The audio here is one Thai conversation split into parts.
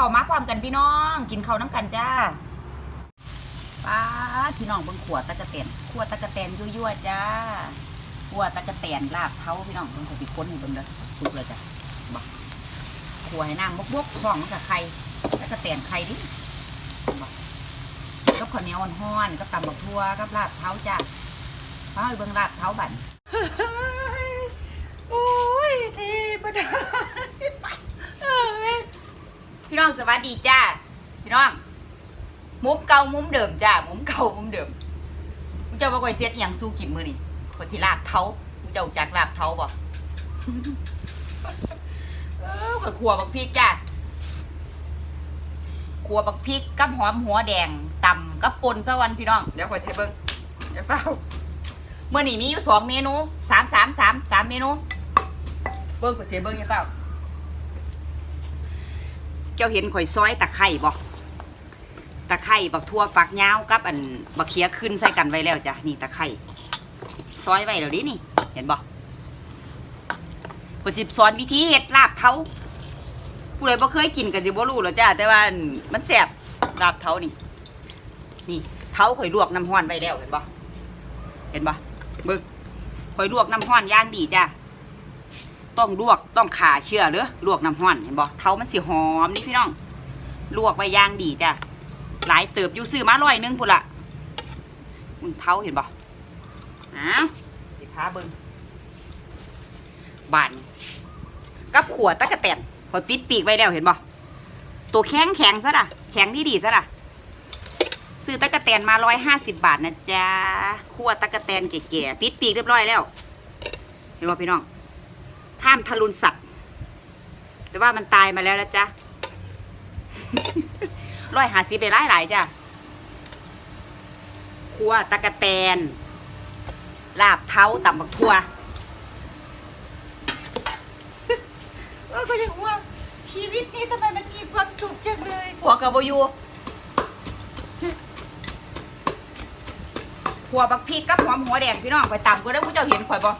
ข้าวเข้ามาพร้อมกันพี่น้อง กินข้าวน้ำกันจ้าป้าพี่น้องเบิ่งขวดตะกะแตนขวดตะกะแตนยั่วๆจ้าขวดตะกะแตนลาบเท้าพี่น้องเบิ่งขวดสิคนให้เบิ่งเด้อสุกเลยจ้ะบักขัวให้น้ำบกๆท้องกับไข่ตะกะแตนไข่ดิกับข้าวเหนียวอ่อนๆกับตำบักทั่วกับลาดเท้าจ้ะพาเบิ่งลาดเท้าบั่นโอ้ยทีประดา พี่น้องสวัสดีจ้าพี่น้องมุมเก่ามุมเดิมจ้ามุมเก่ามุมเดิมมึงเจ้าว่าก๋วยเสียดอย่างสู้กินมือนี่ก๋วยสิลาบเท้ามึงเจ้าจักลาบเท้าบ่เออข้อยขัวบักพริกจ้าขัวบักพริกกับหอมหัวแดงตำกับปนซะวันพี่น้องเดี๋ยวขอใช้เบิ้งเดี๋ยวเปล่าเมื่อนี้มีอยู่สองเมนูสามสามสามสามเมนู เบิ้งขอใช้เบิ้งอยังเปล่า จ้าเห็นข่อยซอยตะไคร่บ่ตะไคร่บักทั่วฝักยาวกับอันบักเขียขึ้นใส่กันไว้แล้วจ้ะนี่ตะไคร่ซอยไว้แล้วดินี่ เห็นบ่ข่อยสิสอนวิธีเฮ็ดลาบเท้าผู้ใดบ่เคยกินก็สิบ่รู้หรอกจ้าแต่ว่ามันแซ่บลาบเท้านี่นี่เท้าข่อยลวกน้ำร้อนไว้แล้วเห็นบ่เห็นบ่เบิ่งข่อยลวกน้ำร้อนย่างดีจ้า ต้องลวกต้องขาเชื่อเด้อลวกน้ำร้อนเห็นบ่เท้ามันสิหอมนี่พี่น้อง ลวกไว้ย่างดีจ้าหลายเติบอยู่ซื้อมาร้อยหนึงพุ่นละมึงเท้าเห็นบ่อ้าวสิพาเบิ่งบานกับขวดตะกะแตนพอยปิดปีกไว้แล้วเห็นบ่ตัวแข็งแข็งซะล่ะแข็งดีดีซะล่ะซื้อตะกะแตนมาร้อยห้าสิบบาทนะจ๊ะคั่วตะกะแตนแก่ๆปิดปีกเรียบร้อยแล้วเห็นบ่พี่น้อง ห้ามทารุณสัตว์แต่ว่ามันตายมาแล้วนะจ๊ะร้อยหาสิไปหลายหลายจ้ะคัวตะกะแตน ลาบเท้าต่ำบักทัวเออก็ยังว่าชีวิตนี้ทำไมมันมีความสุขจังเลยหัวกับบอยูหัวบักพริกกับหอมหัวแดงพี่น้องไปตำก็ได้ผู้เจ้าเห็นข่อยบ่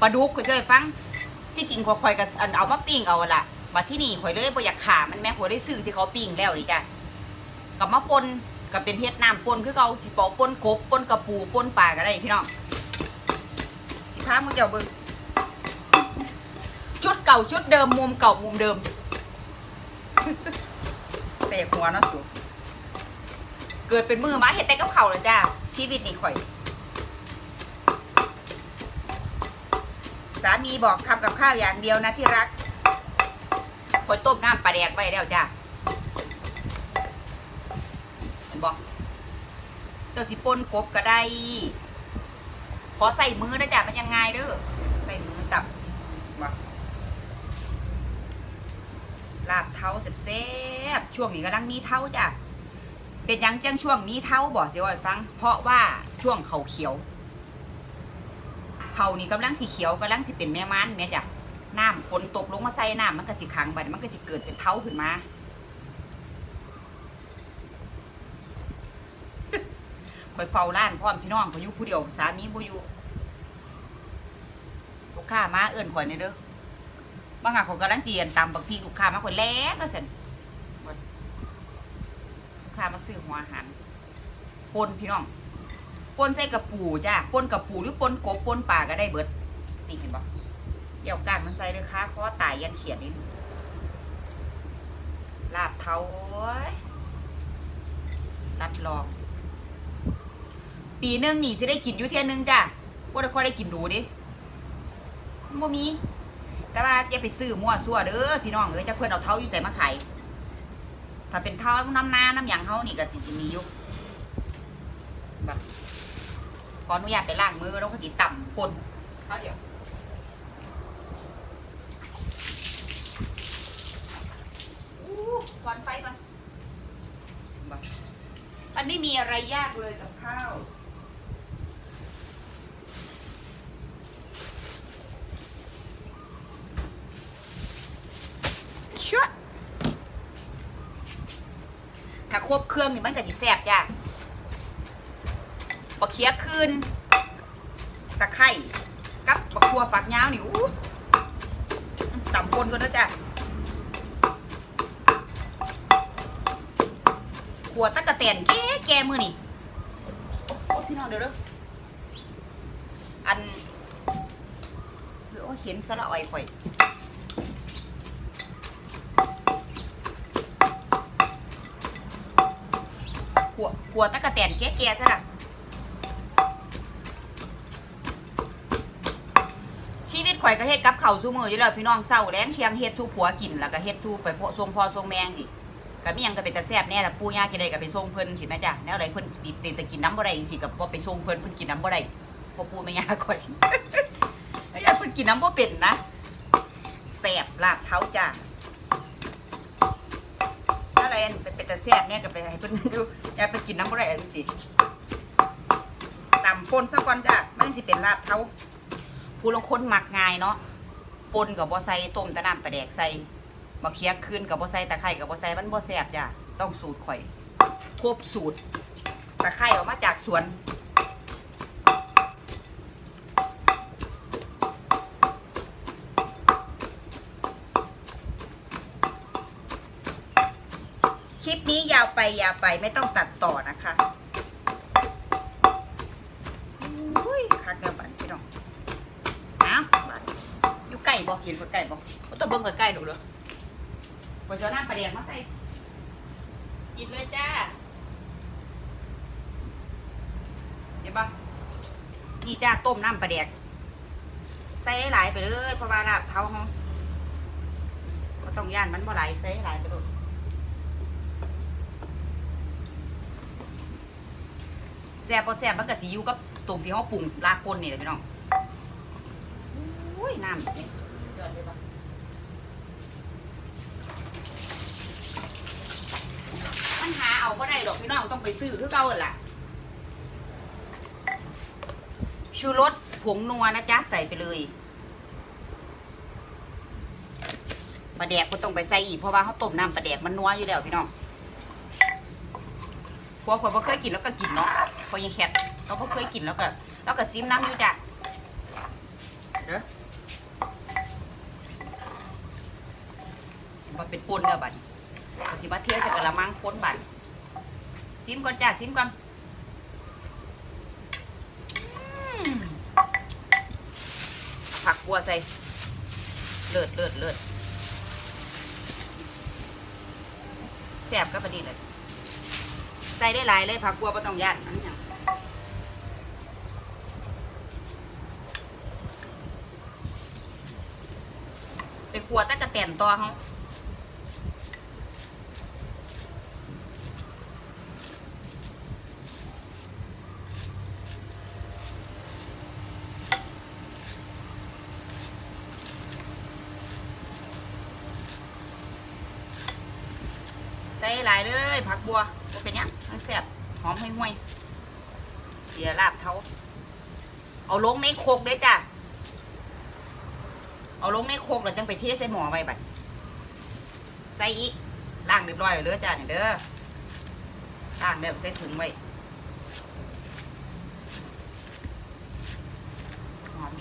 ปลาดุกข่อยเคยฟัง ที่จริงข่อยข่อยกับอันเอามาปิ้งเอาละมาที่นี่ข่อยเลยบ่อยากขามันแม่ข่อยได้ซื้อที่เขาปิ้งแล้วนี่จ้ะกับมาปนกับเป็นเฮ็ดน้ำปนคือเขาสิปอปนกบปนกระปูปนปลาก็ได้พี่น้องสิพามึงเจ้าเบิ่งชุดเก่าชุดเดิมมุมเก่ามุมเดิมเตะหัวเนาะสูเกิดเป็นมือมาเห็ดแต่กับเข่าเลยจ้าชีวิตนี่ข่อยามีบอกทำกับข้าวอย่างเดียวนะที่รักขอยต้มน้ำปลาแดกไว้แล้วจ้าเห็นบอกเจ้าสิปนกบก็ได้ ขอใส่มือนะจ้ะมันยังไงเด้อใส่มือตับบ่ลาบเท้าแซ่บๆช่วงนี้กำลังมีเท้าจ้ะเป็นยังจังช่วงมีเท้าบ่สิว่าให้ฟัง เพราะว่าช่วงเขาเขียว เขานี่กำลังสีเขียวกำลังสิเป็นแม่มันแม่จ้ะน้ำฝนตกลงมาใส่น้ำมันก็สิขังไปมันก็สิเกิดเป็นเท้าขึ้นมา คอยเฝ้าร้านพร้อมพี่น้องพออยู่ผู้เดียวสามีบ่อยู่ลูกค้ามาเอิ่นข่อยในเด้อบางงานของกำลังเจียนตำบักพีลูกค้ามาข่อยแล่นแล้วเสร็จลูกค้ามาซื้อหัวอาหารปนพี่น้อง ปนใส่กระปูจ้าปนกระปูหรือปนกบปนป่าก็ได้เบิดนี่เห็นปะเดี่ยวก้านมันใส่เลยค้าคอตายยันเขียนนี่ลาบเทาโอ้ยรับรอง ปีหนึงนี่สิได้กินอยู่เที่ยหนึงจ้าว่าได้ค่อยได้กินดูดิบ่มี แต่ว่าอย่าไปซื้อมั่วซั่วเด้อพี่น้องเอ้ยจะเพื่อนเอาเท้าอยู่ใส่มาขายถ้าเป็นเท้าน้ำนาน้ำหยางเฮานี่ก็สิสิมีอยู่แบบ ขออนุญาตไปล้างมือแล้วก็สิต่ำปนเท่าเดียวอู้ก่อนไฟก่อนบัดมันไม่มีอะไรยากเลยกับข้าวชวดถ้าครบเครื่องนี่มันก็สิแซ่บจ้ะ บักเคียคืนตะไคร่กับบักทัวฝักยาวนี่อู้ต่ำปนกันนะจ้ะขัวตะกะแตนแก่แก่มือนี่โอ้พี่น้องเดี๋ยวเด้ออันโอ้เห็นสละอ่อยข่อยหัวหัวตะกะแตนแก่ๆซะละ ข่อยก็เฮ็ดกับเข้าวซุมื้ออยู่แล้วพี่น้องเศร้าแรงเทียงเฮ็ดสู่ผัวกินแล้วก็เฮ็ดสู่ไปพวกส่งพ่อส่งแม่สิก็มีหยังก็เป็นตาแซ่บแน่ล่ะปู่ย่ากินได้ก็ไปส่งเพิ่นสิแม่จ้ะแนวใดเพิ่นติดแต่กินน้ำบ่ได้จังซี่ก็บ่ไปส่งเพิ่นเพิ่นกินน้ำบ่ได้พ่อปู่แม่ย่าข่อยแม่ย่าเพิ่นกินน้ำบ่เป็นนะแซ่บลาบเท้าจ้ะอะไรอันเป็นเป็นแต่แซ่บเนี่ยก็ไปให้เพิ่นดูอย่าไปกินน้ำบ่ได้อันนี้สิตำปนซะก่อนจ้ะมันสิเป็นลาบเท้า ผู้ลางคนมักง่ายเนาะปนกับบ่ใส่ต้มตะน้ำปลาแดกใส่มะเขือคืนกับบ่ใส่ตะไคร้กับบ่ใส่มันบ่แซบจ้ะต้องสูตรข่อยครบสูตรตะไคร้ออกมาจากสวนคลิปนี้ยาวไปยาวไปไม่ต้องตัดต่อนะคะอุ้ยคักเดียวบันพี่น้องอ้าวบันอยู่ใกล้ บ่กินคนใกล้บ่ก็ต้องเบิ่งคนใกล้ดูเลยบนเจ้าหน้าปลาแดกมาใส่กินเลยจ้าเห็นปะนี่จ้าต้มน้ำปลาแดก ใส่หลายๆไปเลยเพราะว่าลาบเท้าเขาก็ต้องย่านมันบ่ไหลายใส่หลายไปเลยแซ่บพอแซ่บมันก็สิอยู่กับตรงที่เขาปรุงลากปนนี่แหละพี่น้องอุ้ยน้ำ นี่เดือดเลยปะมันหาเอาก็ได้หรอกพี่น้องต้องไปซื้อคือเก่าหั่นล่ะ ชูรสผงนัวนะจ๊ะ ใส่ไปเลยปลาแดกก็ต้องไปใส่อีกเพราะว่าเขาต้มน้ำปลาแดกมันนัวอยู่แล้วพี่น้องพวกคนบ่เคยกินแล้วก็กินเนาะพอยังแคทเราบ่เคยกินแล้วก็แล้วก็ซิมน้ำอยู่จ้ะเด้อ มาเป็นปนเด้อบัดกสิมาเทียใส่กะละมังค้นบัดซิมก่อนจ้ะซิมก่อนผักบัวใส่ เลิศเลิศเลิศแซ่บก็ประดีเลยใส่ได้หลายเลยผักบัวไม่ต้องย่านอันนี้ไปขัวตะกะแตนตัวเขา หลายเลยผักบัวเป็นหยังมันแซ่บหอมห่วยๆเสียลาบเท้าเอาลงในโคกด้วยจ้ะเอาลงในโคกแล้วจังไปเทใส่หม้อไว้บัดใส่อีกล้างเรียบร้อยแล้วเด้อจ้ะเนี่ยเด้อล้างแล้วใส่ถุงไว้หอม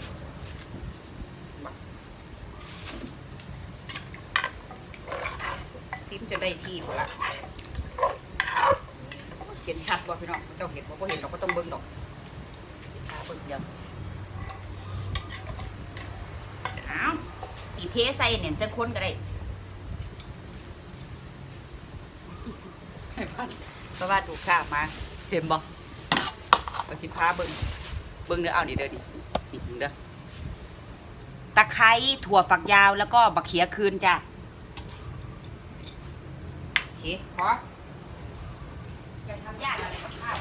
ซิมจะได้ที่หมดละ บ่พี่น้องเจ้าเห็นบ่เห็นเราก็ต้องเบิ่งดอกสิขาเบิ่งเดียวอ้าวสีเทใส่เนี่ยจะค้นก็ได้เพราะว่าดูข้ามาเห็นบ่เอาสิพาเบิ่งเบิ่งเด้อเอานี่เด้อดินี่เบิ่งเด้อตะไคร้ถั่วฝักยาวแล้วก็บักเขียคืนจ้ะโอเคพอ อย่าทำยากอะไรกับข้าว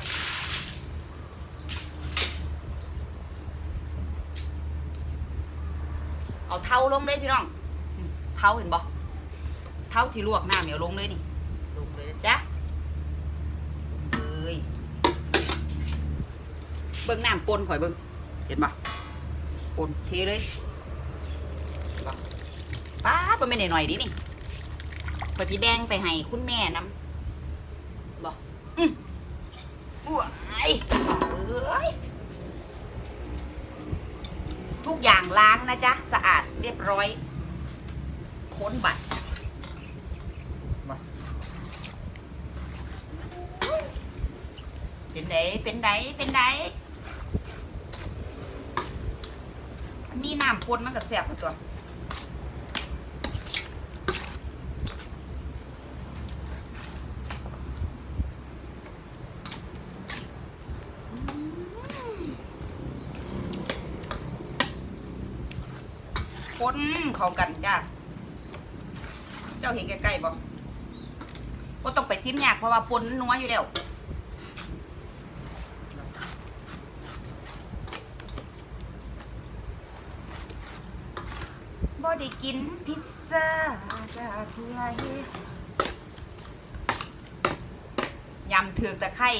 เอาเท้าลงเลยพี่น้องเท้าเห็นบ่เท้าที่ลวกน้ำเดี๋ยวลงเลยนี่ลงเลยจ๊ะลงเลยเบิ่งน้ำปนข่อยเบิ่งเห็นบ่ปนเทเลยป้าดมันไม่นหน่อยดินี่ข่อยสิแบ่งไปให้คุณแม่น้ำบอ้ยเอ้ย ทุกอย่างล้างนะจ๊ะ สะอาดเรียบร้อย ค้นบัตรเป็นไหนเป็นไหนเป็นไหนมันมีน้ำปนมันก็แสบตัว คนเขากันจ้าเจ้าเห็นใกล้ๆบ่บ่ต้องไปซิมยากเพราะว่าปนนัวอยู่แล้วบ่ได้กินพิซซ่าจากไรยำถือกตะไคร่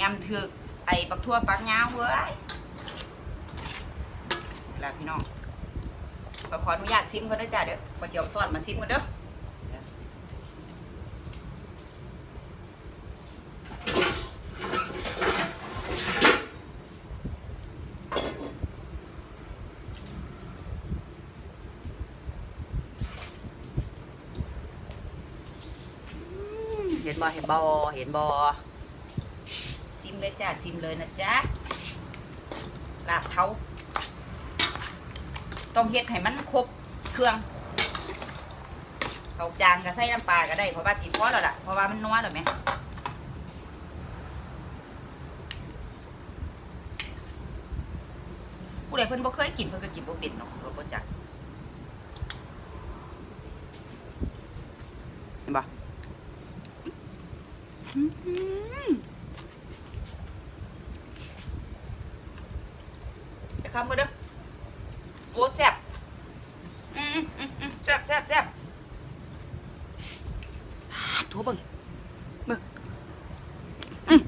ยำถือกไอ้ปักทั่วฟักยาวเว้ยแล้วพี่น้อง ขอขออนุญาตซิมก่อนเด้อจ้าเด้อขอเจียวซอสมาซิมก่อนเด้อเห็นบ่เห็นบ่เห็นบ่ซิมเลยจ้าซิมเลยนะจ๊ะลาบเท้า ต้องเฮ็ดให้มันครบเครื่องเขาจางก็ใส่น้ำปลาก็ได้เพราะว่าสีพอแล้วล่ะเพราะว่ามันนัวแล้วไหมผู้ใดเพิ่นบ่เคยกินเพิ่นก็กินบ่เป็นเนาะเพิ่นบ่จักเห็นบ่อื้อหือไปคำกันเด้อ โอ้แซ่บอืมอืมอืมแซ่บแซ่บแซ่บพาดทั่วเบิ่งเบิ่งอืม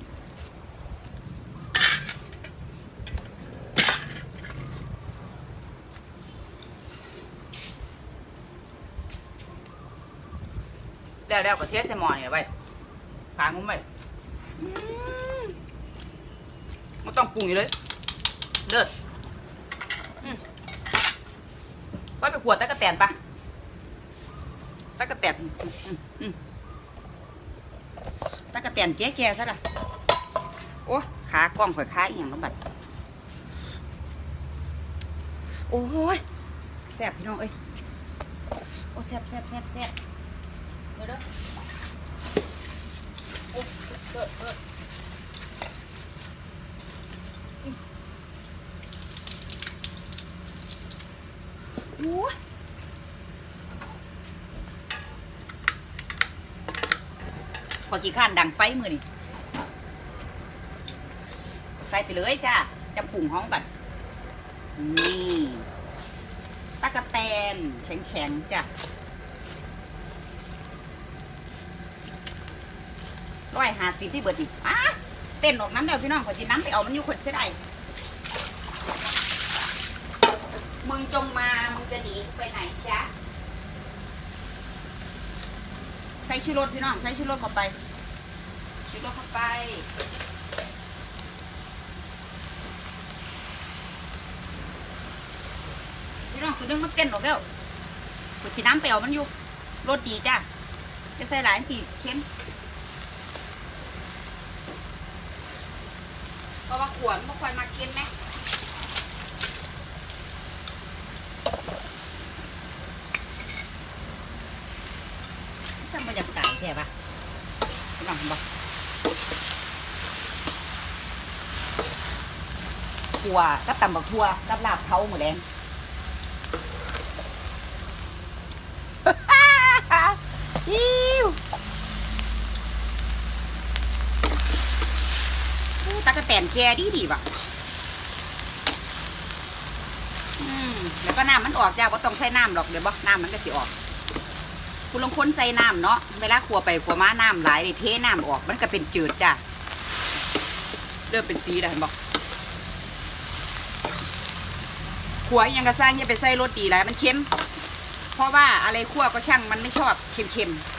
แล้วแล้วก็เทสใส่หม้อนี่ไว้ฝางุ้มไว้อืมไม่ต้องปรุงอยู่เลย เลิศว่าไปขวดตะกะแตนปะตะกะแตนตะกะแตนแก่ๆซะละโอ้ขากล้องข่อยขาอีหยังลำบัดโอ้ยแซ่บพี่น้องเอ้ย โอ้แซ่บแซ่บแซ่บแซ่บ เดี๋ยวเด้อโอ้เกิดเกิดโอ้ยพอขี้ข้านดังไฟมือนี่ใส่ไปเลยจ้าจำปุ่งห้องบัดนี่ตะกะแตนแข็งๆจ้ะ ร้อยหาสิบที่เบิดดิอะเต้นออกน้ำเดียวพี่น้องขอจีน้ำไปเอามันอยู่คนเสียดายมึงจงมา มึงจะหนีไปไหนจ๊ะ ใส่ชูรสพี่น้องใส่ชูรสเข้าไปชูรสเข้าไปพี่น้องคือเรื่องมันเต้นหรอกแล้วกดสีน้ำเปรี้ยวมันอยู่รสดีจ้ะจะใส่หลายสีเค็มเพราะ ว่าขวดมันค่อยมาเค็มไหมทำมาจากไก่แค่ปะลองบอกถั่วกับตำบักถั่วกับลาบเท้าหมูแดง อิ้วอู้ตา กระแกดีดีว่ะอืมแล้วก็น้ำมันออกจ้าว่าต้องใช้น้ำหรอกเดี๋ยวบ่น้ำมันก็สิออก คุณลองค้นใส่น้ำเนาะเวลาขัวไปขัวมาน้ำหลายเทน้ำออกมันก็เป็นจืดจ้ะเริ่มเป็นสีแล้วเห็นบอกขัวยังกระสร้างอย่าไปใส่รสดีหลายมันเค็ม เพราะว่าอะไรคั่วก็ช่างมันไม่ชอบเค็มๆ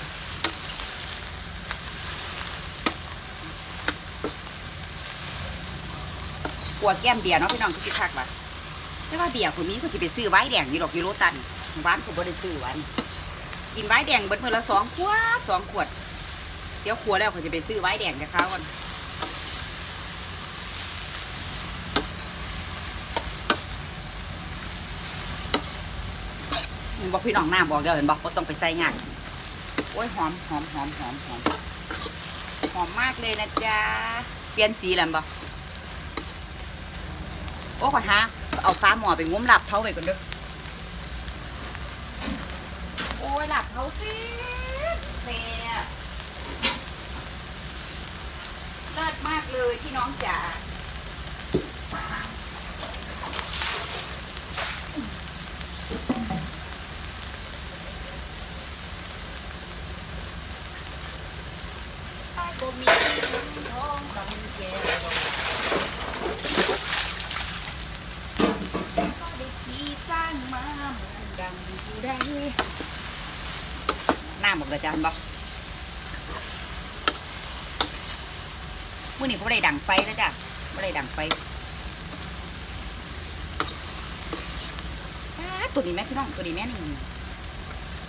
ขัวแก้มเบียร์เนาะพี่น้องก็สิคักว่ะแต่ว่าเบียร์คนนี้ก็สิไปซื้อไว้แดงอยู่ดอกอยู่โรตันบ้านผมบ่ได้ซื้อไว้กินไว้แดงเบิดมือละสองขวดสองขวด เดี๋ยวขัวแล้วเขาจะไปซื้อไว้แดงจะเข้าก่อนบอกพี่น้องหน้าบอกเดี๋ยวเห็นบอกว่าต้องไปใส่งานโอ้ยหอมหอมหอมหอมหอมหอมมากเลยนะจ๊ะ เปลี่ยนสีแล้วบอก โอ้ขอฮะเอาฟ้าหมอไปงุ้มหลับเท้าไปก่อนเด้อโอ้ยหลับเท้าสิเสียเลิศมากเลยพี่น้องจ๋า ไอ้บ่มีท้องคำแก้วก็ได้ขี่สร้างมาเหมือนดังผู้ใดหน้าบอ กเลยจานบอมื่อนี้เขาได้ดังไฟแล้วจ้ะไม่ได้ดังไฟตัวนี้แม่พี่น้องตัวนี้แม่นี่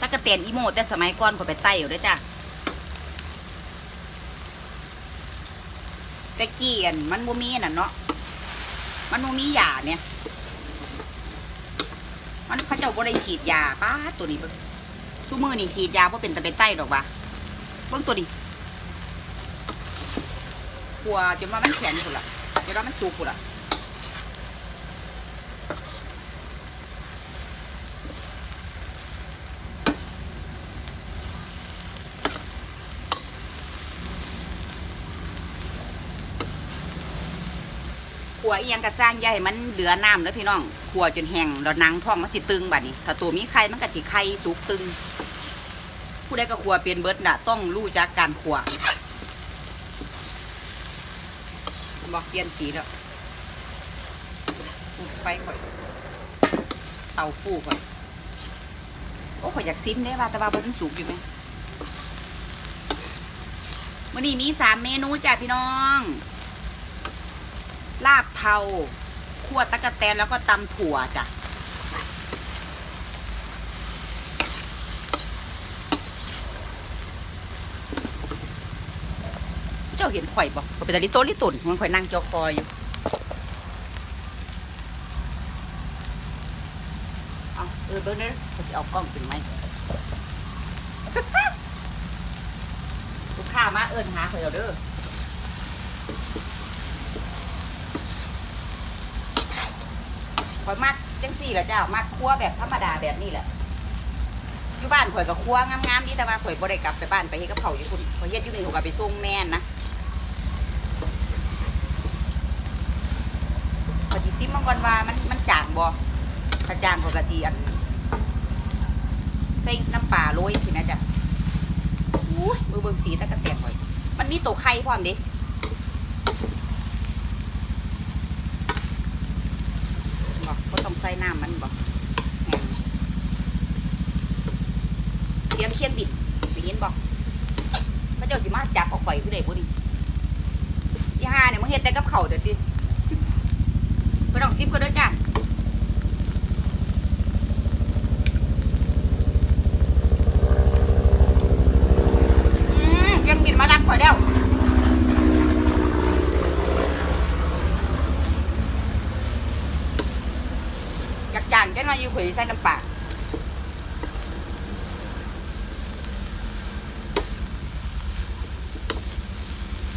ตะกะเตียนอีโมแต่สมัยก่อนขาไปไต่อยู่ด้วยจ้ะแต่กี้อันมันบ่มีน่ะเนาะมันบ่มียาเนี่ย มันเขาเจ้าบ่ได้ฉีดยาป้าตัวนี้ เบิ่งซุมือนี่ฉีดยาบ่เป็นตะเป็นไต้ดอกวะเบิ่งตัวนี้ขัวจนว่ามันแข็งพุ่นล่ะจนว่ามันสุกพุ่นล่ะขัวอียงกระสร้างให้มันเหลือน้ำแล้วพี่น้องขัวจนแห้งแล้วนังท้องมันสิตึงบัดนี้ ถ้าตัวมีไข่มันก็สิไข่สุกตึง ผู้ใดก็ขัวเป็นเบิดน่ะต้องรู้จักการขัวบอกเปลี่ยนสีแล้วฟูไฟข่อยเตาฟูข่อยโอ้ข่อยอยากซิมเด้ว่าแต่ว่าบนสุกอยู่ไหมมื้อนี้มีสามเมนูจ้ะพี่น้อง ลาบเทาคั่วตะกะแตนแล้วก็ตำถั่วจ้ะ จ้าเห็นข่อยบอกข่อยเป็นตาลิโตลิตุ่นมันข่อยนั่งจอคอยอยู่เอาเออเบิ้งเด้อเขาจะเอากล้องเป็นไหมลูกค้ามาเอิญหาข่อยเอาเด้อข่อยมักจังสี่แหละเจ้ามักครัวแบบธรรมดาแบบนี้แหละอยู่บ้านข่อยก็ครัวงามๆนี่แต่ว่าข่อยบ่ได้กลับไปบ้านไปเฮ็ดกับเขาอยู่คุณข่อยเฮ็ดอยู่นี่ข่อยก็ไปส่งแม่นนะข่อยสิ ซิมมังก่อนว่ามันมันจางบ่ถ้าจางข่อยก็สิอันใส่น้ำปลาโรยสินะจ๊ะอู้ยมือเบิ่งสีตะกะแตนข่อยมันมีตัวไข่พร้อมดิบอกก็ต้องใส่น้ำมันบอกเตรียมเคียนบิดสิยินบอกพระเจ้าสิมาจับเอาข่อยผู้ใดผู้นี้ยี่ห้าเนี่ยมึงเฮ็ดได้กับเข่าวแต่ติ ไปลองซิมก็ด้วยจ้ะอืมเคียงบิดมาดักข่อยแล้วอยากจางจังหน่อยอยู่ข่ยใส่น้ำปลา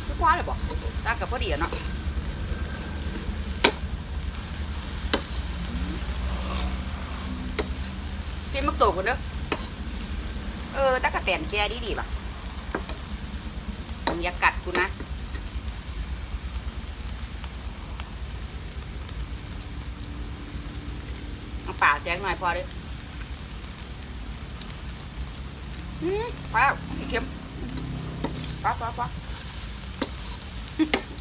คือคว้าเลยบ่ตากับพอดีอะเนาะซิมมัก โตคนเด้อเออตากระแตนแกดีดีป่ะมึงอย่ากัดกูนะเอาป่าแจ้งหน่อยพอดิอืมไปแล้วสีเข็มป๊าป๊าป๊า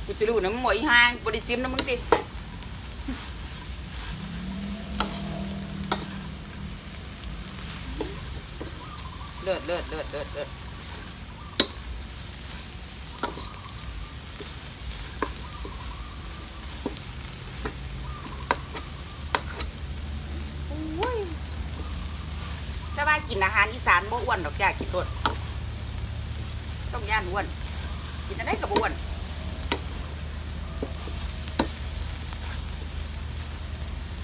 กูจะรู้นะมึงหมอีห่างบริซิมนะมึงสิ เลิศเลิศเลิศเลิศเลิศถ้าว่ากินอาหารอีสานบ่อ้วนดอกจ้ากินรสต้องย่านอ้วน กินอะไรกับอ้วน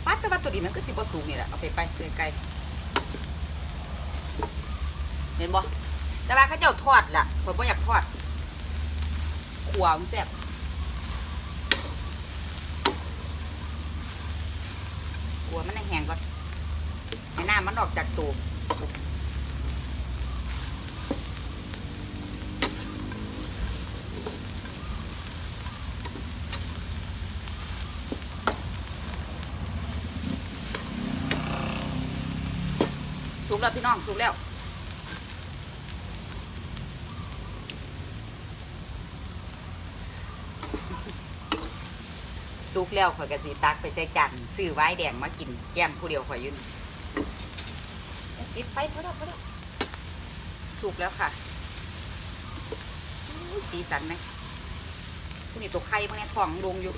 ปัดแต่ว่าตัวดีมันก็สิบ่สูงนี่แหละเอาไปไปไกลๆ เห็นบ่แต่ว่าเขาเจ้าทอดล่ะผมบ่อยากทอดขัวมันแซ่บขัวมันแห้งก่อนให้น้ำมันออกจากตูสุกแล้วพี่น้องสุกแล้ว สุกแล้วข่อยกะสีตักไปใส่จานซื้อไว้แดงมากินแก้มผู้เดียวข่อยยืนปิดไฟพอแล้วพอแล้วสุกแล้วค่ะสีสันไหมคุณนี้ตัวไข่พวกนี้ท้องลงอยู่